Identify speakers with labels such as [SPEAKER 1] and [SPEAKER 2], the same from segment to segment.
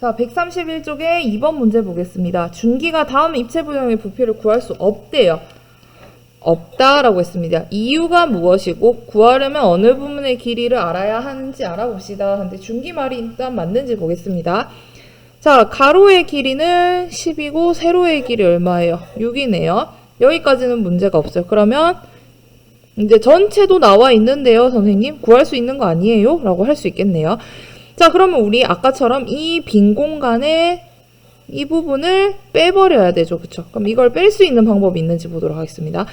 [SPEAKER 1] 자, 131쪽에 2번 문제 보겠습니다. 준기가 다음 입체 부형의 부피를 구할 수 없대요. 없다라고 했습니다. 이유가 무엇이고 구하려면 어느 부분의 길이를 알아야 하는지 알아봅시다. 근데 준기 말이 일단 맞는지 보겠습니다. 자, 가로의 길이는 10이고 세로의 길이 얼마예요? 6이네요. 여기까지는 문제가 없어요. 그러면 이제 전체도 나와 있는데요, 선생님. 구할 수 있는 거 아니에요? 라고 할 수 있겠네요. 자, 그러면 우리 아까처럼 이 빈 공간에 이 부분을 빼버려야 되죠. 그쵸? 그럼 이걸 뺄 수 있는 방법이 있는지 보도록 하겠습니다.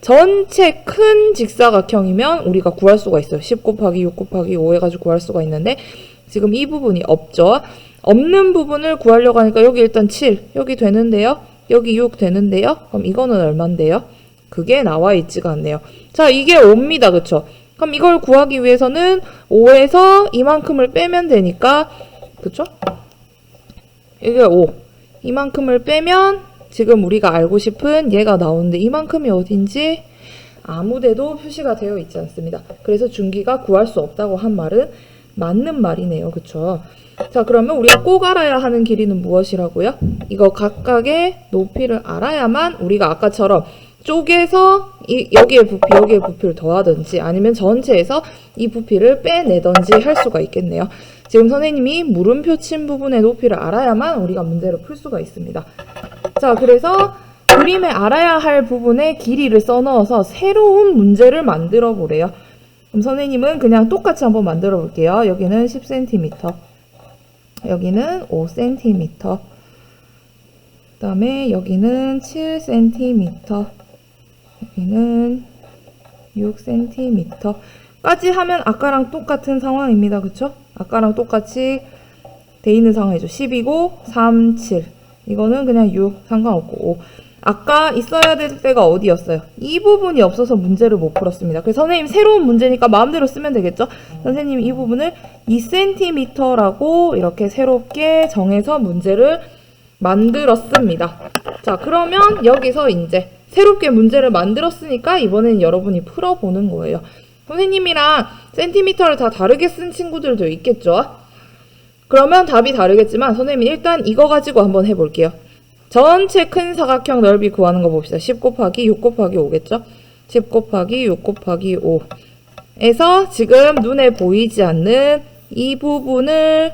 [SPEAKER 1] 전체 큰 직사각형이면 우리가 구할 수가 있어요. 10 곱하기 6 곱하기 5 해가지고 구할 수가 있는데 지금 이 부분이 없죠. 없는 부분을 구하려고 하니까 여기 일단 7, 여기 되는데요. 여기 6 되는데요. 그럼 이거는 얼만데요? 그게 나와 있지가 않네요. 자, 이게 5입니다. 그쵸? 그럼 이걸 구하기 위해서는 5에서 이만큼을 빼면 되니까 그쵸? 이게 5. 이만큼을 빼면 지금 우리가 알고 싶은 얘가 나오는데 이만큼이 어딘지 아무데도 표시가 되어 있지 않습니다. 그래서 준기가 구할 수 없다고 한 말은 맞는 말이네요. 그쵸? 자, 그러면 우리가 꼭 알아야 하는 길이는 무엇이라고요? 이거 각각의 높이를 알아야만 우리가 아까처럼 쪼개서 이, 여기에 부피, 여기에 부피를 더하든지 아니면 전체에서 이 부피를 빼내든지 할 수가 있겠네요. 지금 선생님이 물음표 친 부분의 높이를 알아야만 우리가 문제를 풀 수가 있습니다. 자, 그래서 그림에 알아야 할 부분에 길이를 써넣어서 새로운 문제를 만들어 보래요. 그럼 선생님은 그냥 똑같이 한번 만들어 볼게요. 여기는 10cm, 여기는 5cm, 그 다음에 여기는 7cm, 여기는 6cm. 까지 하면 아까랑 똑같은 상황입니다. 그쵸? 아까랑 똑같이 돼 있는 상황이죠. 10이고 3, 7. 이거는 그냥 6 상관없고 5. 아까 있어야 될 때가 어디였어요? 이 부분이 없어서 문제를 못 풀었습니다. 그래서 선생님 새로운 문제니까 마음대로 쓰면 되겠죠? 선생님 이 부분을 2cm라고 이렇게 새롭게 정해서 문제를 만들었습니다. 자, 그러면 여기서 이제 새롭게 문제를 만들었으니까 이번엔 여러분이 풀어보는 거예요. 선생님이랑 센티미터를 다 다르게 쓴 친구들도 있겠죠? 그러면 답이 다르겠지만 선생님이 일단 이거 가지고 한번 해볼게요. 전체 큰 사각형 넓이 구하는 거 봅시다. 10 곱하기 6 곱하기 5겠죠? 10 곱하기 6 곱하기 5에서 지금 눈에 보이지 않는 이 부분을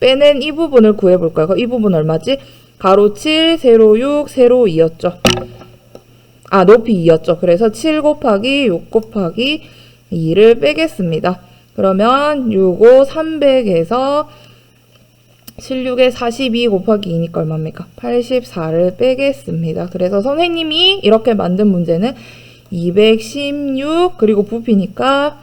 [SPEAKER 1] 빼낸 이 부분을 구해볼까요? 이 부분 얼마지? 가로 7, 세로 6, 세로 2였죠. 아, 높이 2였죠. 그래서 7 곱하기 6 곱하기 2를 빼겠습니다. 그러면 6, 5, 300에서 76에 42 곱하기 2니까 얼마입니까? 84를 빼겠습니다. 그래서 선생님이 이렇게 만든 문제는 216 그리고 부피니까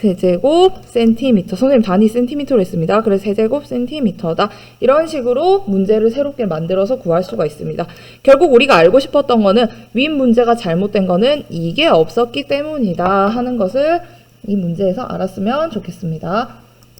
[SPEAKER 1] 세제곱 센티미터. 선생님 단위 센티미터로 했습니다. 그래서 세제곱 센티미터다. 이런 식으로 문제를 새롭게 만들어서 구할 수가 있습니다. 결국 우리가 알고 싶었던 거는 윗 문제가 잘못된 거는 이게 없었기 때문이다 하는 것을 이 문제에서 알았으면 좋겠습니다.